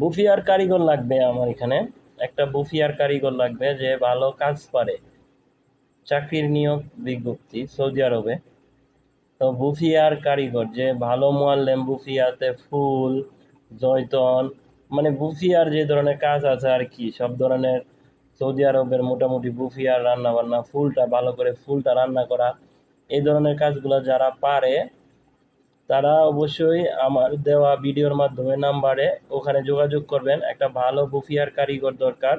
বুফিয়ার কারিগর লাগবে আমার এখানে। একটা বুফিয়ার কারিগর লাগবে যে ভালো কাজ পারে। চাকরির নিয়োগ বিজ্ঞপ্তি, সৌদি আরবে। তো বুফিয়ার কারিগর যে ভালো মোয়াল্লেম, বুফিয়াতে ফুল, জয়তন মানে বুফিয়ার যে ধরনের কাজ আছে আর কি, সব ধরনের সৌদি আরবের মোটামুটি বুফিয়ার রান্না বান্না ফুলটা, ভালো করে ফুলটা রান্না করা, এই ধরনের কাজগুলো যারা পারে তারা অবশ্যই আমার দেওয়া ভিডিওর মাধ্যমে নাম্বারে ওখানে যোগাযোগ করবেন। একটা ভালো বুফিয়ার কারিগর দরকার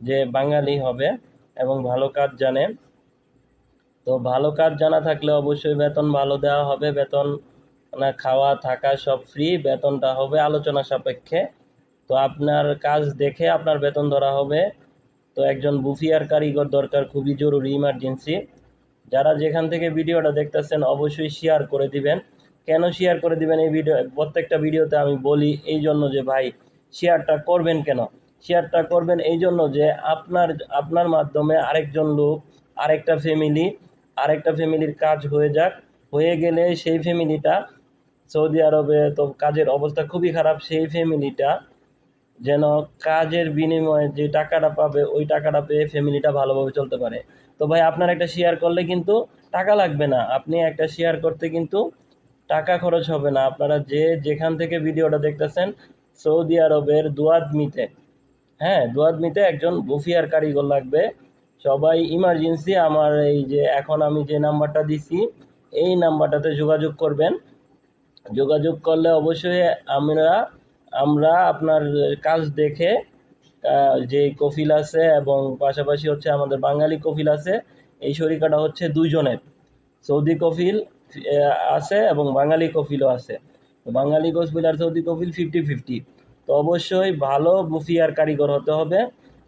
যে বাঙালি হবে এবং ভালো কাজ জানে। তো ভালো কাজ জানা থাকলে অবশ্যই বেতন ভালো দেওয়া হবে। বেতন না খাওয়া, থাকা সব ফ্রি বেতনটা হবে আলোচনা সাপেক্ষে। তো আপনার কাজ দেখে আপনার বেতন ধরা হবে। তো একজন বুফিয়ার কারিগর দরকার, খুবই জরুরি ইমার্জেন্সি যারা যেখান থেকে ভিডিওটা দেখতেছেন, অবশ্যই শেয়ার করে দিবেন। কেন শেয়ার করে দিবেন এই ভিডিও প্রত্যেকটা ভিডিওতে আমি বলি এই জন্য যে ভাই শেয়ারটা করবেন কেন? শেয়ারটা করবেন এই জন্য যে আপনার আপনার মাধ্যমে আরেকজন লোক, আরেকটা ফ্যামিলি আরেকটা ফ্যামিলির কাজ হয়ে যাক। হয়ে গেলে সেই ফ্যামিলিটা সৌদি আরবে, তো কাজের অবস্থা খুবই খারাপ, সেই ফ্যামিলিটা যেন কাজের বিনিময়ে যে টাকাটা পাবে, ওই টাকাটা পেয়ে ফ্যামিলিটা ভালোভাবে চলতে পারে। তো ভাই, আপনার একটা শেয়ার করলে কিন্তু টাকা লাগবে না। আপনি একটা শেয়ার করতে কিন্তু টাকা খরচ হবে না। আপনারা যে যেখান থেকে ভিডিওটা দেখতেছেন, সৌদি আরবের দুয়াদমিতে হ্যাঁ দুয়াদমিতে একজন বফিয়ার কারিগর লাগবে। সবাই ইমার্জেন্সি আমার এই যে এখন আমি যে নাম্বারটা দিছি, এই নাম্বারটাতে যোগাযোগ করবেন। যোগাযোগ করলে অবশ্যই আমরা আমরা আপনার কাজ দেখে যে কফিল আছে এবং পাশাপাশি হচ্ছে আমাদের বাঙালি কফিল আছে, এই শরিকাটা হচ্ছে দুইজনের। সৌদি কফিল আছে এবং বাঙালি কফিলও আছে। তো বাঙালি কফিল আর সৌদি কফিল ফিফটি ফিফটি তো অবশ্যই ভালো বুফিয়ার কারিগর হতে হবে।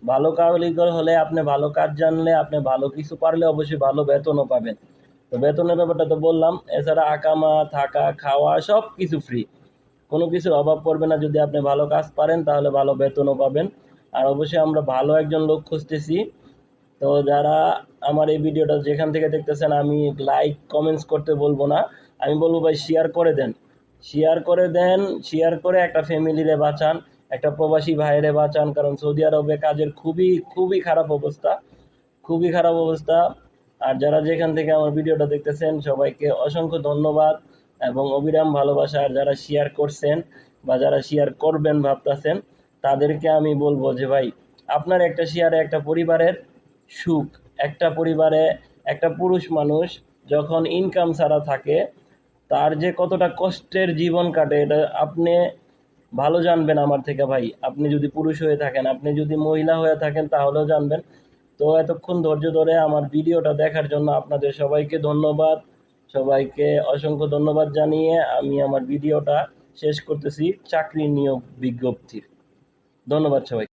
ভালো কারিগর হলে আপনি ভালো কাজ জানলে, আপনি ভালো কিছু পারলে অবশ্যই ভালো বেতনও পাবেন। তো বেতনের ব্যাপারটা তো বললাম, এছাড়া আকামা, থাকা, খাওয়া সব কিছু ফ্রি কোনো কিছুর অভাব পড়বে না, যদি আপনি ভালো কাজ পারেন তাহলে ভালো বেতনও পাবেন। আর অবশ্যই আমরা ভালো একজন লোক খুঁজতেছি। তো যারা আমার এই ভিডিওটা যেখান থেকে দেখতেছেন, আমি লাইক কমেন্টস করতে বলব না। আমি বলব ভাই শেয়ার করে দেন। শেয়ার করে দেন শেয়ার করে একটা ফ্যামিলিরে বাঁচান, একটা প্রবাসী ভাইরে বাঁচান, কারণ সৌদি আরবে কাজের খুবই খুবই খারাপ অবস্থা, খুবই খারাপ অবস্থা। আর যারা যেখান থেকে আমার ভিডিওটা দেখতেছেন, সবাইকে অসংখ্য ধন্যবাদ এবং অবিরাম ভালোবাসা। আর যারা শেয়ার করছেন বা যারা শেয়ার করবেন ভাবতেছেন, তাদেরকে আমি বলব যে ভাই, আপনার একটা শেয়ারে একটা পরিবারের সুখ। একটা পরিবারে একটা পুরুষ মানুষ যখন ইনকাম ছাড়া থাকে, তার যে কতটা কষ্টের জীবন কাটে, এটা আপনি ভালো জানবেন আমার থেকে ভাই। আপনি যদি পুরুষ হয়ে থাকেন, আপনি যদি মহিলা হয়ে থাকেন, তাহলেও জানবেন। তো এতক্ষণ ধৈর্য ধরে আমার ভিডিওটা দেখার জন্য আপনাদের সবাইকে ধন্যবাদ। সবাইকে অসংখ্য ধন্যবাদ জানিয়ে আমি আমার ভিডিওটা শেষ করতেছি চাকরি নিয়োগ বিজ্ঞপ্তির। ধন্যবাদ সবাই